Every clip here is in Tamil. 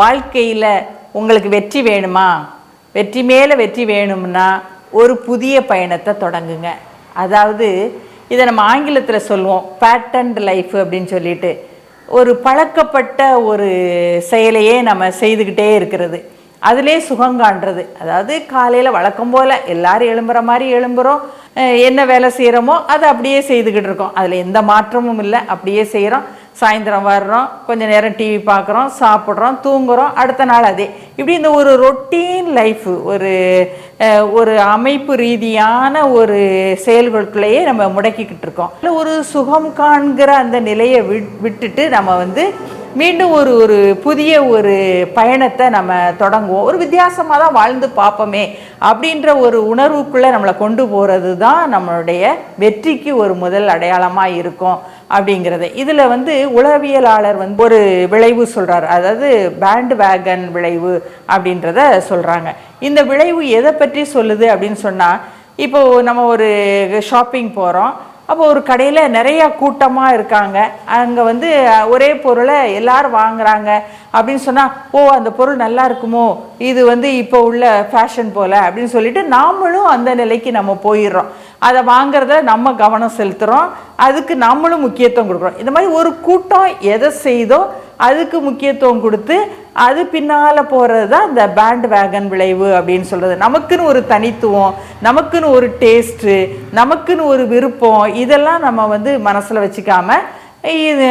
வாழ்க்கையில் உங்களுக்கு வெற்றி வேணுமா? வெற்றி மேலே வெற்றி வேணும்னா ஒரு புதிய பயணத்தை தொடங்குங்க. அதாவது இதை நம்ம ஆங்கிலத்தில் சொல்லுவோம் பேட்டர்ன்ட் லைஃப் அப்படின்னு சொல்லிட்டு. ஒரு பழக்கப்பட்ட ஒரு செயலையே நம்ம செய்துக்கிட்டே இருக்கிறது. அதிலே சுகம் காண்றது. அதாவது காலையில் வழக்கம் போல் எல்லாரும் எழும்புற மாதிரி எழும்புகிறோம் என்ன வேலை செய்கிறோமோ அதை அப்படியே செய்துக்கிட்டு இருக்கோம். அதில் எந்த மாற்றமும் இல்லை அப்படியே செய்கிறோம் சாயந்தரம் வர்றோம் கொஞ்சம் நேரம் டிவி பார்க்குறோம் சாப்பிட்றோம் தூங்குறோம் அடுத்த நாள் அதே. இப்படி இந்த ஒரு ரொட்டீன் லைஃப் ஒரு ஒரு அமைப்பு ரீதியான ஒரு செயல்களுக்குள்ளேயே நம்ம முடக்கிக்கிட்டு இருக்கோம். இல்லை ஒரு சுகம் காண்கிற அந்த நிலையை விட் விட்டுட்டு நம்ம வந்து மீண்டும் ஒரு ஒரு புதிய ஒரு பயணத்தை நம்ம தொடங்குவோம். ஒரு வித்தியாசமாக தான் வாழ்ந்து பார்ப்போமே அப்படின்ற ஒரு உணர்வுக்குள்ளே நம்மளை கொண்டு போகிறது தான் நம்மளுடைய வெற்றிக்கு ஒரு முதல் அடையாளமாக இருக்கும் அப்படிங்கிறது. இதில் வந்து உளவியலாளர் வந்து ஒரு விளைவு சொல்கிறார் அதாவது பேண்ட் வேகன் விளைவு அப்படின்றத சொல்கிறாங்க இந்த விளைவு எதை பற்றி சொல்லுது அப்படின்னு சொன்னால் இப்போது நம்ம ஒரு ஷாப்பிங் போகிறோம் அப்போ ஒரு கடையில் நிறையா கூட்டமாக இருக்காங்க. அங்கே வந்து ஒரே பொருளை எல்லாரும் வாங்குறாங்க. அப்படின்னு சொன்னால் ஓ அந்த பொருள் நல்லா இருக்குமோ? இது வந்து இப்போ உள்ள ஃபேஷன் போல். அப்படின்னு சொல்லிட்டு நாமளும் அந்த நிலைக்கு நம்ம போயிடுறோம். அதை வாங்குறத நம்ம கவனம் செலுத்துகிறோம் அதுக்கு நம்மளும் முக்கியத்துவம் கொடுக்குறோம். இந்த மாதிரி ஒரு கூட்டம் எதை செய்தோ அதுக்கு முக்கியத்துவம் கொடுத்து அது பின்னால் போகிறது தான் இந்த பேண்ட் வேகன் விளைவு அப்படின்னு சொல்கிறது நமக்குன்னு ஒரு தனித்துவம் நமக்குன்னு ஒரு டேஸ்ட்டு நமக்குன்னு ஒரு விருப்பம் இதெல்லாம் நம்ம வந்து மனசில் வச்சுக்காம இது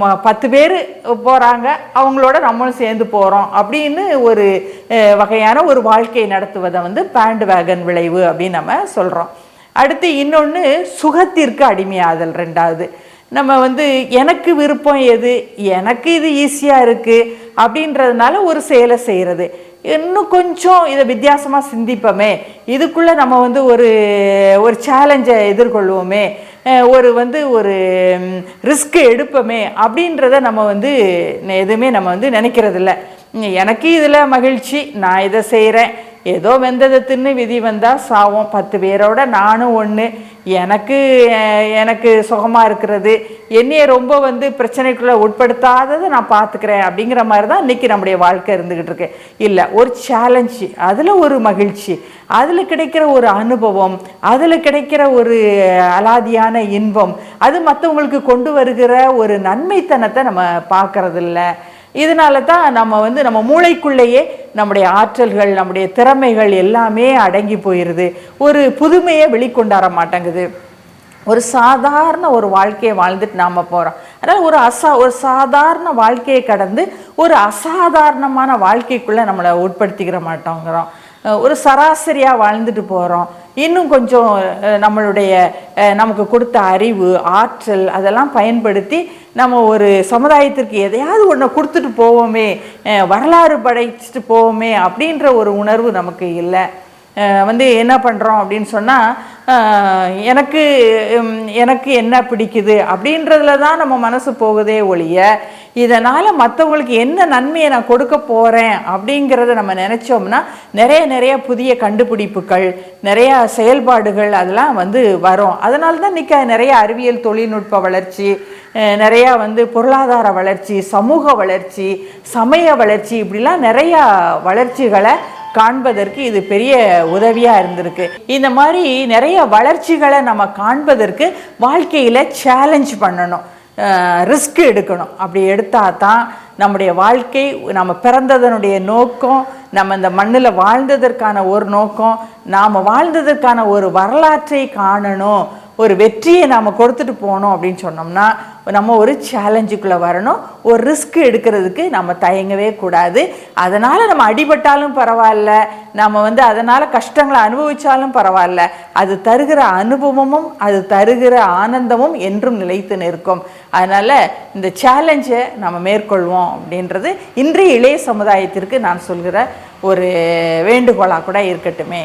ம- பத்து பேர் போகிறாங்க அவங்களோட நம்மளும் சேர்ந்து போகிறோம் அப்படின்னு ஒரு வகையான ஒரு வாழ்க்கையை நடத்துவதை வந்து பேண்ட் வேகன் விளைவு அப்படின்னு நம்ம சொல்கிறோம் அடுத்து இன்னொன்று சுகத்திற்கு அடிமையாதல் ரெண்டாவது. நம்ம வந்து எனக்கு விருப்பம் எது? எனக்கு இது ஈஸியாக இருக்குது அப்படின்றதுனால ஒரு செயலை செய்கிறது இன்னும் கொஞ்சம் இதை வித்தியாசமாக சிந்திப்போமே. இதுக்குள்ளே நம்ம வந்து ஒரு ஒரு சேலஞ்சை எதிர்கொள்வோமே. ஒரு வந்து ஒரு ரிஸ்க் எடுப்போமே அப்படின்றத நம்ம வந்து எதுவுமே நம்ம வந்து நினைக்கிறதில்ல. எனக்கு இதில் மகிழ்ச்சி நான் இதை செய்கிறேன் ஏதோ வெந்ததை தின்னு விதி வந்தால் சாவோம். பத்து பேரோட நானும் ஒன்று எனக்கு எனக்கு சுகமாக இருக்கிறது. என்னையை ரொம்ப வந்து பிரச்சனைக்குள்ளே உட்படுத்தாததை நான் பார்த்துக்கிறேன் அப்படிங்கிற மாதிரி தான் இன்றைக்கி நம்முடைய வாழ்க்கை இருந்துக்கிட்டு இருக்கு. இல்லை ஒரு சேலஞ்சு அதில் ஒரு மகிழ்ச்சி அதில் கிடைக்கிற ஒரு அனுபவம் அதில் கிடைக்கிற ஒரு அலாதியான இன்பம் அது மற்றவங்களுக்கு கொண்டு வருகிற ஒரு நன்மைத்தனத்தை நம்ம பார்க்கறதில்ல இதனால தான் நம்ம வந்து நம்ம மூளைக்குள்ளேயே நம்முடைய ஆற்றல்கள் நம்முடைய திறமைகள் எல்லாமே அடங்கி போயிடுது ஒரு புதுமையை வெளிக்கொண்டார மாட்டேங்குது. ஒரு சாதாரண ஒரு வாழ்க்கையை வாழ்ந்துட்டு நாம் போகிறோம் அதனால் ஒரு அசா ஒரு சாதாரண வாழ்க்கையை கடந்து ஒரு அசாதாரணமான வாழ்க்கைக்குள்ளே நம்மளை உட்படுத்திக்கிற மாட்டோங்கிறோம். ஒரு சராசரியாக வாழ்ந்துட்டு போகிறோம் இன்னும் கொஞ்சம் நம்மளுடைய நமக்கு கொடுத்த அறிவு ஆற்றல் அதெல்லாம் பயன்படுத்தி நம்ம ஒரு சமுதாயத்திற்கு எதையாவது ஒன்று கொடுத்துட்டு போவோமே வரலாறு படைச்சிட்டு போவோமே அப்படின்ற ஒரு உணர்வு நமக்கு இல்லை. வந்து என்ன பண்ணுறோம் அப்படின்னு சொன்னால் எனக்கு எனக்கு என்ன பிடிக்குது அப்படின்றதுல தான் நம்ம மனசு போகுதே ஒழிய இதனால் மற்றவங்களுக்கு என்ன நன்மையை நான் கொடுக்க போகிறேன் அப்படிங்கிறத நம்ம நினச்சோம்னா நிறைய நிறைய புதிய கண்டுபிடிப்புகள் நிறையா செயல்பாடுகள் அதெல்லாம் வந்து வரும். அதனால தான் இன்றைக்கி நிறைய அறிவியல் தொழில்நுட்ப வளர்ச்சி நிறையா வந்து பொருளாதார வளர்ச்சி சமூக வளர்ச்சி சமய வளர்ச்சி இப்படிலாம் நிறையா வளர்ச்சிகளை காண்பதற்கு இது பெரிய உதவியாக இருந்திருக்கு. இந்த மாதிரி நிறைய வளர்ச்சிகளை நம்ம காண்பதற்கு வாழ்க்கையில் சேலஞ்ச் பண்ணணும். ரிஸ்க் எடுக்கணும். அப்படி எடுத்தால் தான் நம்முடைய வாழ்க்கை நம்ம பிறந்ததனுடைய நோக்கம் நம்ம இந்த மண்ணில் வாழ்ந்ததற்கான ஒரு நோக்கம் நாம் வாழ்ந்ததற்கான ஒரு வரலாற்றை காணணும். ஒரு வெற்றியை நாம் கொடுத்துட்டு போனோம் அப்படின்னு சொன்னோம்னா நம்ம ஒரு சேலஞ்சுக்குள்ளே வரணும். ஒரு ரிஸ்க் எடுக்கிறதுக்கு நம்ம தயங்கவே கூடாது. அதனால் நம்ம அடிபட்டாலும் பரவாயில்ல. நம்ம வந்து அதனால் கஷ்டங்களை அனுபவித்தாலும் பரவாயில்ல. அது தருகிற அனுபவமும் அது தருகிற ஆனந்தமும் என்றும் நிலைத்து நிற்கும். அதனால் இந்த சேலஞ்சை நம்ம மேற்கொள்வோம் அப்படின்றது இன்றைய இளைய சமுதாயத்திற்கு நான் சொல்கிற ஒரு வேண்டுகோளாக கூட இருக்கட்டுமே.